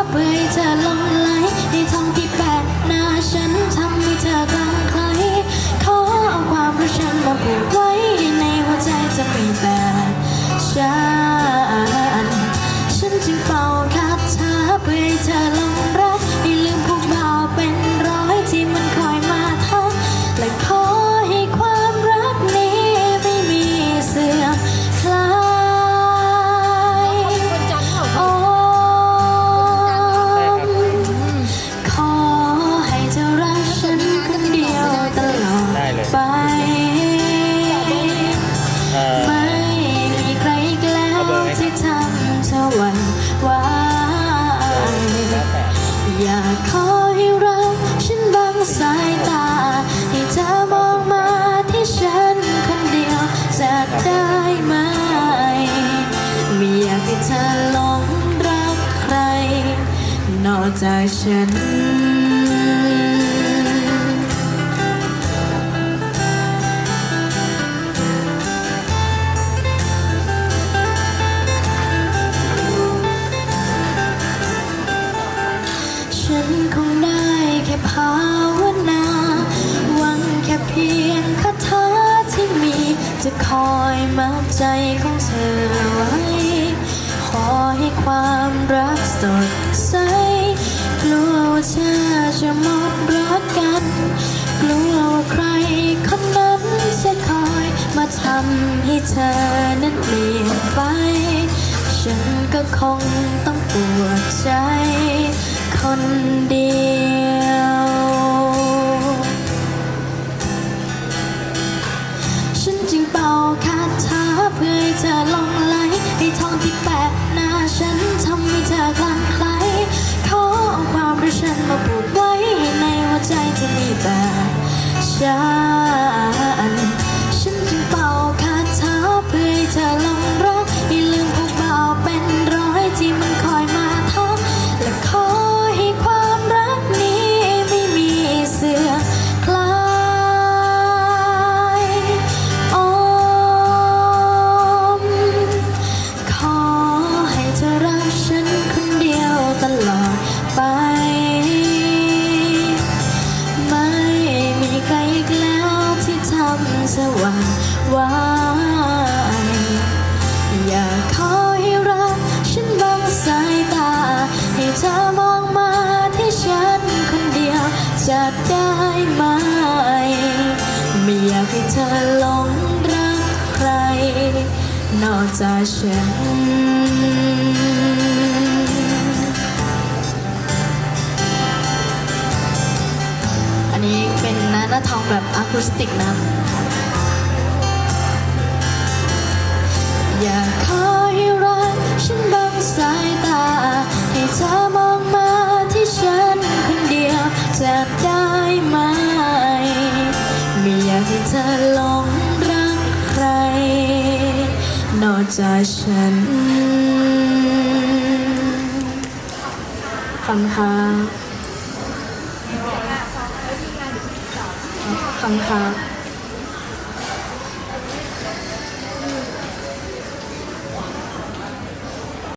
ถาเพื่ายตา ให้เธอมองมาที่ฉันคนเดียวจะได้ไหม ไม่อยากให้เธอหลงรักใคร นอกจากฉันฉันคง จะคอยมัดใจของเธอไว้ ขอให้ความรักสดใส กลัวว่าเธอจะหมดรักกัน กลัวว่าใครคนนั้นจะคอยมาทำให้เธอนั้นเปลี่ยนไป ฉันก็คงต้องปวดใจ คนเดียว เธอลงไหลให้ทองที่แปะหน้าฉันทำให้เธอคลั่งไคล้ขอเอาความรักฉันมาผูกไว้ในหัวใจที่มีแต่ฉัน เธอหลงรักใคร นอกจากฉัน อันนี้เป็นนาหน้าทองแบบอะคูสติกนะ ที่เธอหลงรักใคร นอกจากฉันคำค่ะคำค่ะ